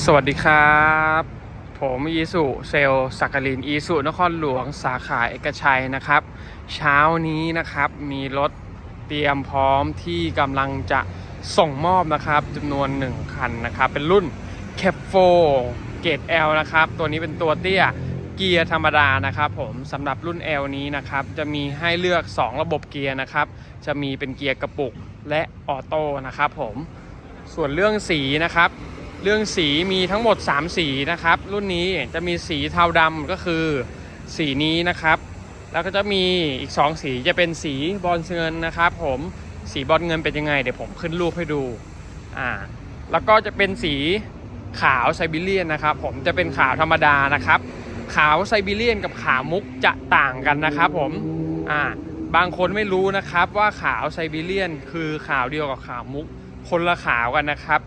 สวัสดีครับ ผมอีสุเซลสักกลินอีสุนครหลวงสาขาเอกชัยนะครับ เช้านี้นะครับมีรถเตรียมพร้อมที่กำลังจะส่งมอบนะครับจำนวน 1 คันนะครับ เป็นรุ่น c a p 4เกรด L นะครับ ตัวนี้เป็นตัวเตี้ยเกียร์ธรรมดานะครับผมสำหรับรุ่น L นี้นะครับ จะมีให้เลือก 2 ระบบเกียร์นะครับ จะมีเป็นเกียร์กระปุกและออโต้นะครับผมส่วนเรื่องสีนะครับ เรื่องสีมีทั้งหมด 3 สีนะครับ รุ่นนี้จะมีสีเทาดำก็คือสีนี้นะครับ แล้วก็จะมีอีก 2 สีจะเป็นสีบอลเงินนะครับ ผมสีบอลเงินเป็นยังไง เดี๋ยวผมขึ้นรูปให้ดูอ่าแล้วก็จะเป็นสีขาวไซบีเรียนนะครับ ผมจะเป็นขาวธรรมดานะครับ ขาวไซบีเรียนกับขาวมุกจะต่างกันนะครับ ผมอ่าบางคนไม่รู้นะครับว่าขาวไซบีเรียนคือขาวเดียวกับขาวมุกคนละขาวกันนะครับ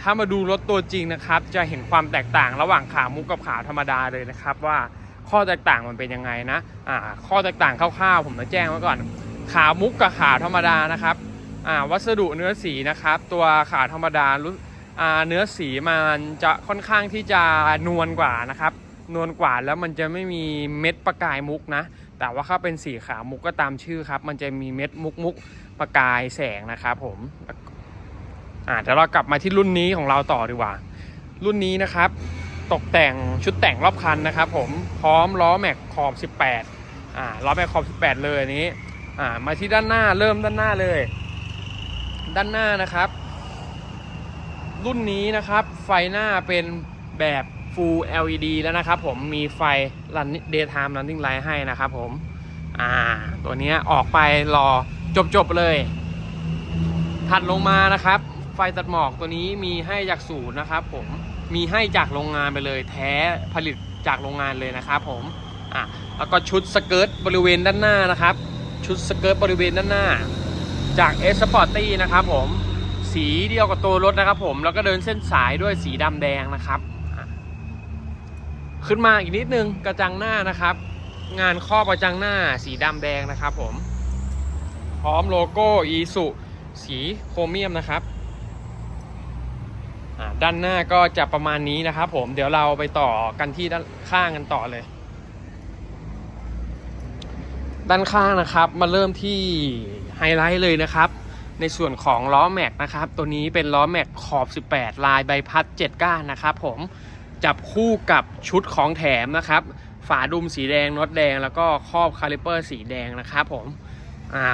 ถ้ามาดูรถตัวจริงนะครับ จะเห็นความแตกต่างระหว่างขามุกกับขาธรรมดาเลยนะครับ ว่าข้อแตกต่างมันเป็นยังไงนะข้อแตกต่างคร่าวๆ ผมจะแจ้งไว้ก่อน ขามุกกับขาธรรมดานะครับวัสดุเนื้อสีนะครับ ตัวขาธรรมดาเนื้อสีมันจะค่อนข้างที่จะนวลกว่านะครับนวลกว่าแล้วมันจะไม่มีเม็ดประกายมุกนะ แต่ว่าถ้าเป็นสีขาวมุกก็ตามชื่อครับ มันจะมีเม็ดมุกมุกประกายแสงนะครับผม อ่าเดี๋ยวเรากลับมาที่รุ่นนี้ของเราต่อดีกว่า รุ่นนี้นะครับ ตกแต่งชุดแต่งรอบคันนะครับ ผมพร้อมล้อแม็กขอบ 18อ่าล้อแม็กขอบ 18 เลยอันนี้อ่ามาที่ด้านหน้าเริ่มด้านหน้าเลย ด้านหน้านะครับ รุ่นนี้นะครับ ไฟหน้าเป็นแบบ Full LED แล้วนะครับผมมีไฟ Run Daytime Running Light ให้นะครับผมอ่าตัวนี้ออกไปรอจบๆเลย ถัดลงมานะครับ ไฟตัดหมอกตัวนี้มีให้จากศูนย์นะครับผมมีให้จากโรงงานไปเลยแท้ผลิตจากโรงงานเลยนะครับผมอะแล้วก็ชุดสเกิร์ตบริเวณด้านหน้านะครับ ชุดสเกิร์ตบริเวณด้านหน้า จากเอสปอร์ตี้นะครับผมสีเดียวกับตัวรถนะครับผมแล้วก็เดินเส้นสายด้วยสีดำแดงนะครับขึ้นมาอีกนิดนึงกระจังหน้านะครับ งานครอบกระจังหน้าสีดำแดงนะครับผม พร้อมโลโก้อีสุสีโครเมียมนะครับ ด้านหน้าก็จะประมาณนี้นะครับผมเดี๋ยวเราไปต่อกันที่ด้านข้างกันต่อเลย ด้านข้างนะครับมาเริ่มที่ไฮไลท์เลยนะครับ ในส่วนของล้อแม็กนะครับ ตัวนี้เป็นล้อแม็กขอบ 18 ลายใบพัด 7 ก้านนะครับผมจับคู่กับชุดของแถมนะครับ ฝาดุมสีแดงน็อตแดง แล้วก็ครอบคาลิเปอร์สีแดงนะครับผมอ่า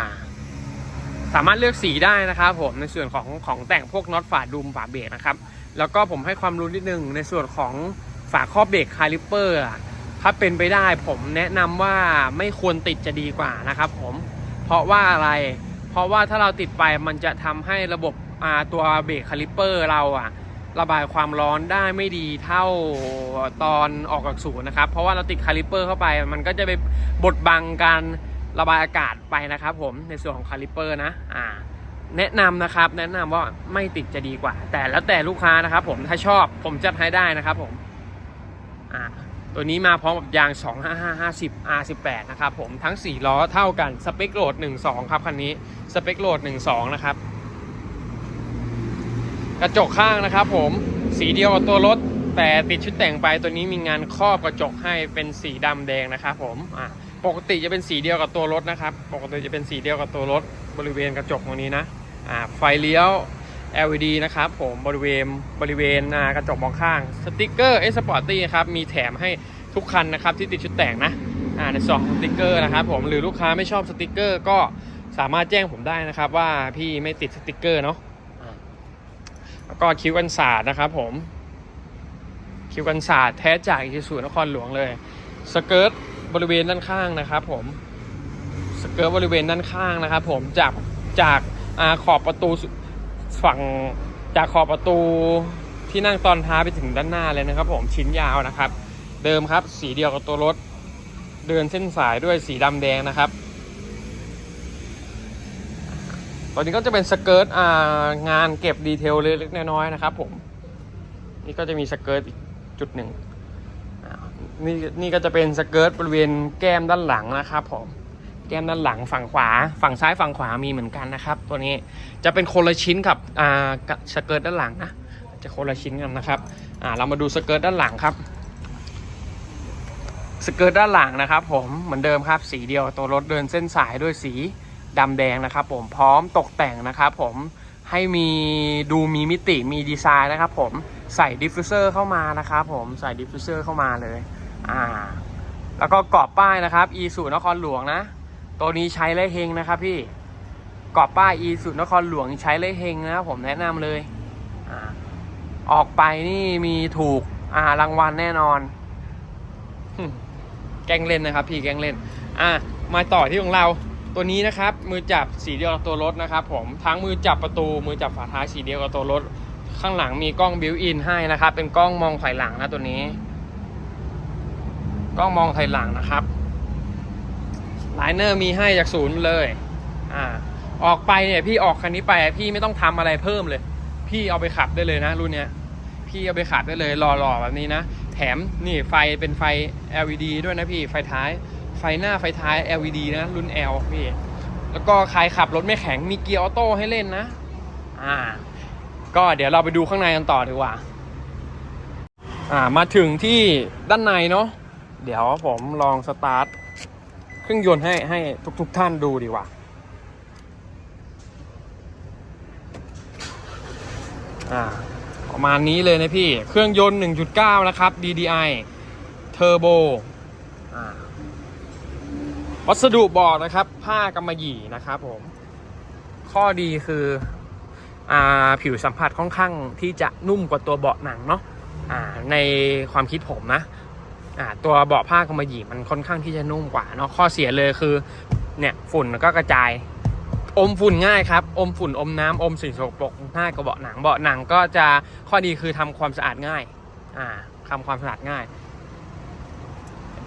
สามารถเลือกสีได้นะครับผมในส่วนของของแต่งพวกน็อตฝาดุมฝาเบรกนะครับ แล้วก็ผมให้ความรู้นิดนึงในส่วนของฝาครอบเบรกคาลิปเปอร์อะถ้าเป็นไปได้ผมแนะนำว่าไม่ควรติดจะดีกว่านะครับผมเพราะว่าอะไร เพราะว่าถ้าเราติดไปมันจะทำให้ระบบตัวเบรกคาลิปเปอร์เราอะระบายความร้อนได้ไม่ดีเท่าตอนออกจากศูนย์นะครับ เพราะว่าเราติดคาลิปเปอร์เข้าไป มันก็จะไปบดบังการระบายอากาศไปนะครับผมในส่วนของคาลิปเปอร์นะอ่า แนะนำนะครับ แนะนำว่าไม่ติดจะดีกว่า แต่แล้วแต่ลูกค้านะครับ ผมถ้าชอบผมจัดให้ได้นะครับ ผมอ่าตัวนี้มาพร้อมกับยาง 25550 R18 นะครับผมทั้ง 4 ล้อเท่ากันสเปคโหลด 12 ครับคันนี้สเปคโหลด 12 นะครับ กระจกข้างนะครับผมสีเดียวกับตัวรถ แต่ติดชุดแต่งไปตัวนี้มีงานครอบกระจกให้เป็นสีดำแดงนะครับผมอ่าปกติจะเป็นสีเดียวกับตัวรถนะครับ ปกติจะเป็นสีเดียวกับตัวรถบริเวณกระจกตรงนี้นะ ไฟเลี้ยว LED นะครับผมบริเวณบริเวณอ่ากระจกมองข้างสติกเกอร์เอสปอร์ตี้ครับมีแถมให้ทุกคันนะครับที่ติดชุดแต่งนะอ่าในสองสติกเกอร์นะครับผมหรือลูกค้าไม่ชอบสติกเกอร์ก็สามารถแจ้งผมได้นะครับว่าพี่ไม่ติดสติกเกอร์เนาะแล้วก็คิ้วกันศาสตร์นะครับผมคิ้วกันศาสตร์แท้จากอิสุนครหลวงเลยสเกิร์ตบริเวณด้านข้างนะครับผมสเกิร์ตบริเวณด้านข้างนะครับผมจากจาก อาขอบประตูฝั่งจากขอบประตูที่นั่งตอนท้ายไปถึงด้านหน้าเลยนะครับ ผมชิ้นยาวนะครับ เดิมครับ สีเดียวกับตัวรถ เดินเส้นสายด้วยสีดำแดงนะครับตอนนี้ก็จะเป็นสเกิร์ตงานเก็บดีเทลเล็กๆน้อยๆนะครับ ผม นี่ก็จะมีสเกิร์ตอีกจุดหนึ่งนี่นี่ก็จะเป็นสเกิร์ตบริเวณแก้มด้านหลังนะครับผม แก้มด้านหลังฝั่งขวา ฝั่งซ้ายฝั่งขวามีเหมือนกันนะครับ ตัวนี้จะเป็นคนละชิ้นกับอ่ากับสเกิร์ตด้านหลังนะจะคนละชิ้นกันนะครับอ่าเรามาดูสเกิร์ตด้านหลังครับสเกิร์ตด้านหลังนะครับ ผมเหมือนเดิมครับสีเดียวตัวรถเดินเส้นสายด้วยสีดำแดงนะครับ ผมพร้อมตกแต่งนะครับ ผมให้มีดูมีมิติมีดีไซน์นะครับ ผมใส่ดิฟฟิวเซอร์เข้ามานะครับผมใส่ดิฟฟิวเซอร์เข้ามาเลยอ่าแล้วก็กรอบป้ายนะครับอีสุนครหลวงนะ ตัวนี้ใช้เลยเฮงนะครับพี่กรอบป้ายอีสุดนครหลวงใช้เลยเฮงนะครับผมแนะนำเลยอออกไปนี่มีถูกอ่ารางวัลแน่นอน แกงเล่นนะครับ พี่แกงเล่น อะมาต่อที่ของเราตัวนี้นะครับ มือจับสีเดียวกับตัวรถนะครับ ผมทั้งมือจับประตูมือจับฝาท้ายสีเดียวกับตัวรถ ข้างหลังมีกล้องบิวอินให้นะครับ เป็นกล้องมองถอยหลังนะตัวนี้ กล้องมองถอยหลังนะครับ ไลเนอร์มีให้จากศูนย์เลยอ่าออกไปเนี่ยพี่ออกคันนี้ไปพี่ไม่ต้องทำอะไรเพิ่มเลย พี่เอาไปขับได้เลยนะรุ่นเนี้ยพี่เอาไปขับได้เลยหล่อๆแบบนี้นะ แถมนี่ไฟเป็นไฟ LED ด้วยนะพี่ไฟท้าย ไฟหน้าไฟท้าย LED นะรุ่น L พี่แล้วก็ใครขับรถไม่แข็งมีเกียร์ออโต้ให้เล่นนะ อ่า ก็เดี๋ยวเราไปดูข้างในกันต่อดีกว่า อ่ามาถึงที่ด้านในเนาะเดี๋ยวผมลองสตาร์ท เครื่องยนต์ให้ให้ทุกๆทท่านดูดีกว่า อ่า ประมาณนี้เลยนะพี่ เครื่องยนต์ 1.9 นะครับ DDI Turbo อ่าวัสดุบอกนะครับ ผ้ากำมะหยี่นะครับผม ข้อดีคืออ่าผิวสัมผัสค่อนข้างที่จะนุ่มกว่าตัวเบาะหนังเนาะอ่าในความคิดผมนะ ตัวเบาะผ้ากำมะหยี่มันค่อนข้างที่จะนุ่มกว่าเนาะข้อเสียเลยคือเนี่ยฝุ่นก็กระจาย อมฝุ่นง่ายครับ อมฝุ่นอมน้ำอมสิ่งสกปรกง่ายกว่าเบาะหนังเบาะหนังก็จะข้อดีคือทำความสะอาดง่ายอ่าทำความสะอาดง่าย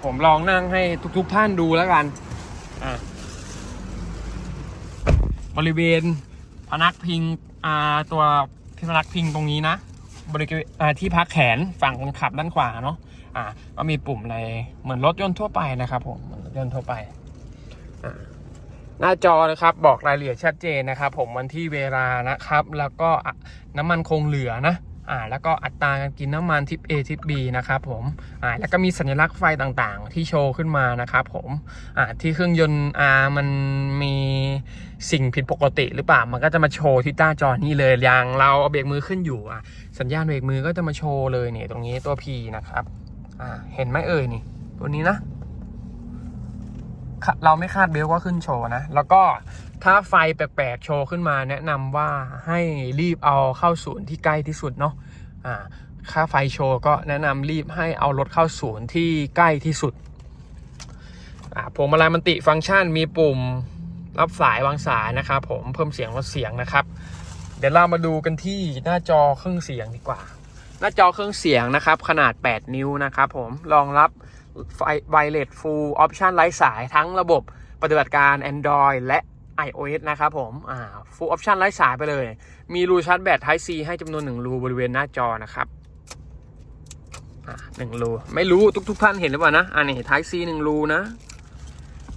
ผมลองนั่งให้ทุกๆท่านดูแล้วกันอ่าบริเวณพนักพิงอ่าตัวพนักพิงตรงนี้นะบริเวณที่พักแขนฝั่งคนขับด้านขวาเนาะ อ่าก็มีปุ่มในเหมือนรถยนต์ทั่วไปนะครับผมเหมือนรถยนต์ทั่วไปอ่าหน้าจอนะครับบอกรายละเอียดชัดเจนนะครับ ผมวันที่เวลานะครับ แล้วก็น้ำมันคงเหลือนะอ่าแล้วก็อัตราการกินน้ำมันทิป A ทิป B นะครับผมอ่าแล้วก็มีสัญลักษณ์ไฟต่างๆ ที่โชว์ขึ้นมานะครับผมอ่าที่เครื่องยนต์อ่ามันมีสิ่งผิดปกติหรือเปล่ามันก็จะมาโชว์ที่หน้าจอนี่เลยอย่างเราเอาเบรกมือขึ้นอยู่อะสัญญาณเบรกมือก็จะมาโชว์เลยเนี่ยตรงนี้ตัว P นะครับ อ่า เห็นไหมเอ่ยนี่ ตัวนี้นะ เราไม่คาดเบลก็ขึ้นโชว์นะ แล้วก็ถ้าไฟแปลกๆโชว์ขึ้นมาแนะนำว่าให้รีบเอาเข้าศูนย์ที่ใกล้ที่สุดเนาะอ่าค่าไฟโชว์ก็แนะนำรีบให้เอารถเข้าศูนย์ที่ใกล้ที่สุดอ่าพวงมาลัยมันติฟังก์ชันมีปุ่มรับสายวางสายนะครับผมเพิ่มเสียงลดเสียงนะครับ เดี๋ยวเรามาดูกันที่หน้าจอเครื่องเสียงดีกว่า หน้าจอเครื่องเสียงนะครับ ขนาด 8 นิ้วนะครับผมรองรับไฟไวเลสฟูลออปชันไร้สายทั้งระบบปฏิบัติการ Android และ iOS นะครับผม อ่า full option ไร้สายไปเลย มีรูชาร์จแบต Type C ให้จำนวนหนึ่งรูบริเวณหน้าจอนะครับหนึ่งรู ไม่รู้ทุกทุกท่านเห็นหรือเปล่านะ อันนี้ Type C หนึ่งรูนะ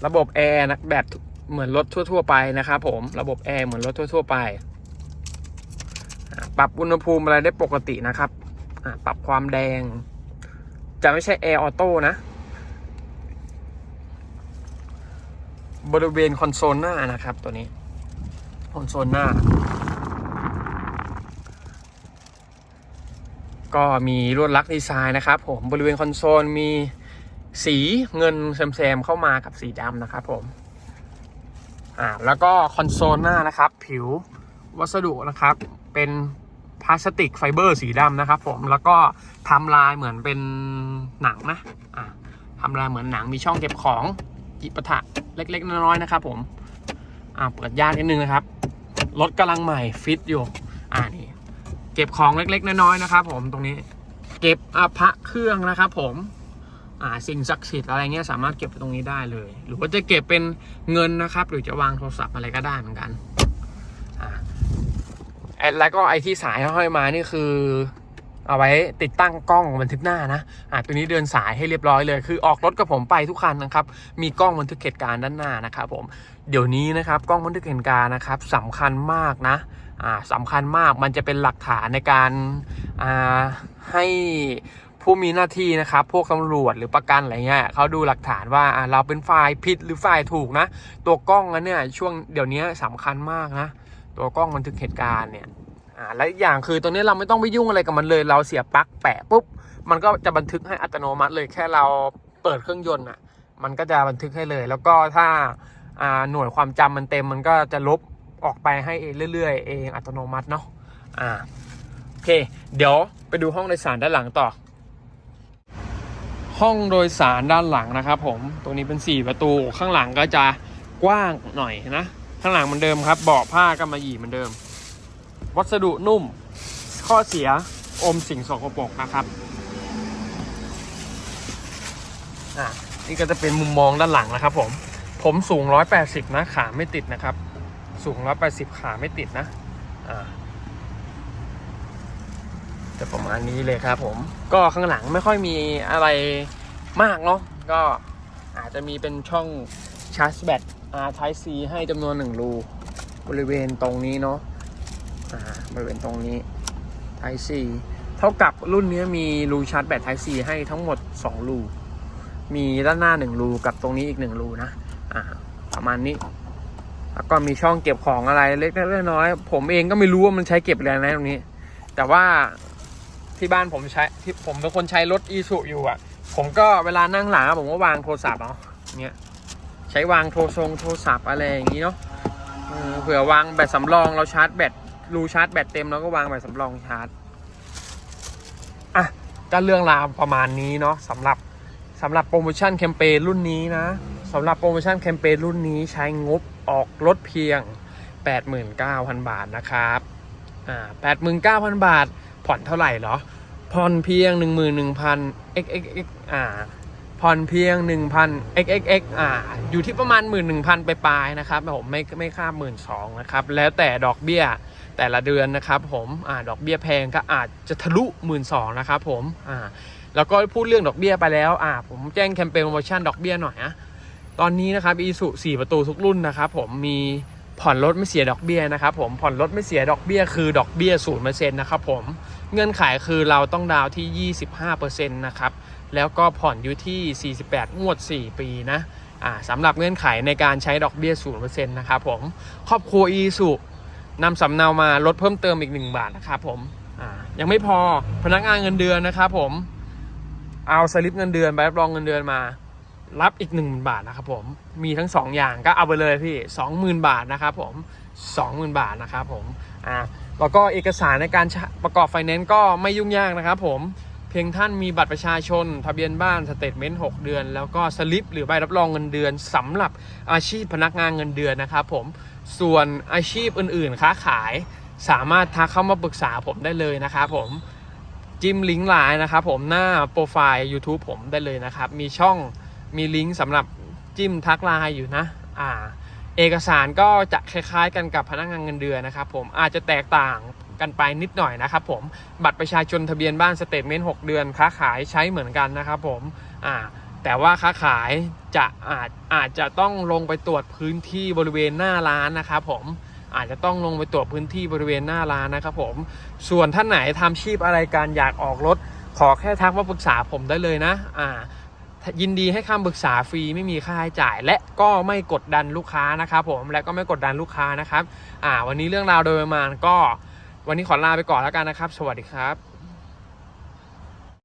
ระบบแอร์นะแบบเหมือนรถทั่ว ๆ ไปนะครับผม ระบบแอร์เหมือนรถทั่ว ๆ ไป ปรับอุณหภูมิอะไรได้ปกตินะครับ ปรับความแดง จะไม่ใช่แอร์ออโต้นะ บริเวณคอนโซลหน้านะครับตัวนี้ คอนโซลหน้า ก็มีลวดลักษณ์ดีไซน์นะครับผม บริเวณคอนโซลมีสีเงินแซมๆเข้ามากับสีดำนะครับผมอ่าแล้วก็คอนโซลหน้านะครับ ผิววัสดุนะครับเป็น พลาสติกไฟเบอร์สีดำนะครับผมแล้วก็ทำลายเหมือนเป็นหนังนะอ่าทำลายเหมือนหนังมีช่องเก็บของจิปาถะเล็ก ๆ น้อยๆนะครับผมอ่าเปิดยากนิดนึงนะครับรถกำลังใหม่ฟิตอยู่อ่านี่เก็บของเล็ก ๆ น้อยๆนะครับผมตรงนี้เก็บอาพระเครื่องนะครับผมอ่าสิ่งศักดิ์สิทธิ์อะไรเงี้ยสามารถเก็บตรงนี้ได้เลย หรือว่าจะเก็บเป็นเงินนะครับ หรือจะวางโทรศัพท์อะไรก็ได้เหมือนกันอ่า แล้วก็ไอที่สายห้อยมานี่คือ เอาไว้ติดตั้งกล้องบันทึกหน้านะอ่าตัวนี้เดินสายให้เรียบร้อยเลย คือออกรถกับผมไปทุกคันนะครับ มีกล้องบันทึกเหตุการณ์ด้านหน้านะครับผม เดี๋ยวนี้นะครับกล้องบันทึกเหตุการณ์นะครับสำคัญมากนะอ่าสำคัญมากมันจะเป็นหลักฐานในการอ่าให้ผู้มีหน้าที่นะครับ พวกตำรวจหรือประกันอะไรเงี้ยเขาดูหลักฐานว่าเราเป็นฝ่ายผิดหรือฝ่ายถูกนะ ตัวกล้องนั้นเนี่ยช่วงเดี๋ยวนี้สำคัญมากนะ ตัวกล้องบันทึกเหตุการณ์เนี่ยอ่าและอีกอย่างคือตัวนี้เราไม่ต้องไปยุ่งอะไรกับมันเลย เราเสียบปลั๊กแปะปุ๊บมันก็จะบันทึกให้อัตโนมัติเลยแค่เราเปิดเครื่องยนต์อะมันก็จะบันทึกให้เลย แล้วก็ถ้าอ่าหน่วยความจำมันเต็มมันก็จะลบออกไปให้เองเรื่อยๆ เองอัตโนมัติเนาะอ่าโอเค เดี๋ยวไปดูห้องโดยสารด้านหลังต่อ ห้องโดยสารด้านหลังนะครับผมตัวนี้เป็น 4 ประตูข้างหลังก็จะกว้างหน่อยนะ ข้างหลังเหมือนเดิมครับเบาะผ้าก็มาหยีเหมือนเดิม วัสดุนุ่ม ข้อเสียอมสิ่งสกปรกนะครับอะนี่ก็จะเป็นมุมมองด้านหลังนะครับผม ผมสูง 180 นะขาไม่ติดนะครับ สูง 180 ขาไม่ติดนะอ่าจะประมาณนี้เลยครับผม ก็ข้างหลังไม่ค่อยมีอะไรมากเนาะก็อาจจะมีเป็นช่องชาร์จแบต R Type C ให้จำนวนหนึ่งรูบริเวณตรงนี้เนาะอ่าบริเวณตรงนี้ Type C เท่ากับรุ่นนี้มีรูชาร์จแบต Type C ให้ทั้งหมด 2 รู มีด้านหน้า 1 รูกับตรงนี้อีก 1 รูนะอ่าประมาณนี้ แล้วก็มีช่องเก็บของอะไรเล็กๆน้อยๆผมเองก็ไม่รู้ว่ามันใช้เก็บอะไรนะตรงนี้ แต่ว่าที่บ้านผมใช้ที่ผมเป็นคนใช้รถอีสุอยู่อะ ผมก็เวลานั่งหลังผมก็วางโทรศัพท์เอาเนี้ย ใช้วางโทรทรงโทรศัพท์อะไรอย่างนี้เนาะเผื่อวางแบตสำรองเราชาร์จแบตรูชาร์จแบตเต็มเราก็วางแบตสำรองชาร์จอะก็เรื่องราวประมาณนี้เนาะสำหรับสำหรับโปรโมชั่นแคมเปญรุ่นนี้นะสำหรับโปรโมชั่นแคมเปญรุ่นนี้ใช้งบออกรถเพียง 89,000 บาทนะครับอ่า89,000 บาท ผ่อนเท่าไหร่เหรอผ่อนเพียง 11,000 x x x อ่า ผ่อนเพียง 1,000 x x x อ่า อยู่ที่ประมาณ 11,000 ไปปลายนะครับผมไม่ไม่ข้าม12,000นะครับ แล้วแต่ดอกเบี้ยแต่ละเดือนนะครับผม อ่า ดอกเบี้ยแพงก็อาจจะทะลุ 12,000นะครับผม อ่า แล้วก็พูดเรื่องดอกเบี้ยไปแล้ว อ่า ผมแจ้งแคมเปญโปรโมชั่นดอกเบี้ยหน่อยนะตอนนี้นะครับอีสุ4ประตูทุกรุ่นนะครับผมมีผ่อนรถไม่เสียดอกเบี้ยนะครับผมผ่อนรถไม่เสียดอกเบี้ยคือดอกเบี้ย0%นย์เปอร์เซ็นต์นะครับผมเงื่อนไขคือเราต้องดาวน์ที่ 25%นะครับ แล้วก็ผ่อนอยู่ที่ 48 งวด 4 ปีนะอ่าสำหรับเงื่อนไขในการใช้ดอกเบี้ย 0%นะครับผม ครอบครัวอีสุนำสำเนามาลดเพิ่มเติมอีก 1 บาทนะครับผมอ่ายังไม่พอพนักงานเงินเดือนนะครับผม เอาสลิปเงินเดือนใบรับรองเงินเดือนมา รับอีก1 0,000บาทนะครับผม มีทั้ง 2 อย่างก็เอาไปเลยพี่ 20,000 บาทนะครับผม 20,000 บาทนะครับผม อ่า แล้วก็เอกสารในการประกอบไฟแนนซ์ก็ไม่ยุ่งยากนะครับผม เพียงท่านมีบัตรประชาชน ทะเบียนบ้านสเตทเมนต์6เดือน แล้วก็สลิปหรือใบรับรองเงินเดือนสำหรับอาชีพพนักงานเงินเดือนนะครับผมส่วนอาชีพอื่นๆ ค้าขายสามารถทักเข้ามาปรึกษาผมได้เลยนะครับผมจิ้มลิงก์ไลน์นะครับผมหน้าโปรไฟล์ YouTube ผมได้เลยนะครับ มีช่องมีลิงก์สำหรับจิ้มทักไลน์อยู่นะอ่าเอกสารก็จะคล้ายๆกันกับพนักงานเงินเดือนนะครับผมอาจจะแตกต่าง กันไปนิดหน่อยนะครับผมบัตรประชาชนทะเบียนบ้านสเตทเมนต์6เดือนค้าขายใช้เหมือนกันนะครับผมอ่าแต่ว่าค้าขายจะอาจอาจจะต้องลงไปตรวจพื้นที่บริเวณหน้าร้านนะครับผมอาจจะต้องลงไปตรวจพื้นที่บริเวณหน้าร้านนะครับผมส่วนท่านไหนทำชีพอะไรการอยากออกรถ ขอแค่ทักมาปรึกษาผมได้เลยนะอ่ายินดีให้คำปรึกษาฟรีไม่มีค่าใช้จ่าย และก็ไม่กดดันลูกค้านะครับผมและก็ไม่กดดันลูกค้านะครับอ่าวันนี้เรื่องราวโดยประมาณก็ วันนี้ขอลาไปก่อนแล้วกันนะครับ สวัสดีครับ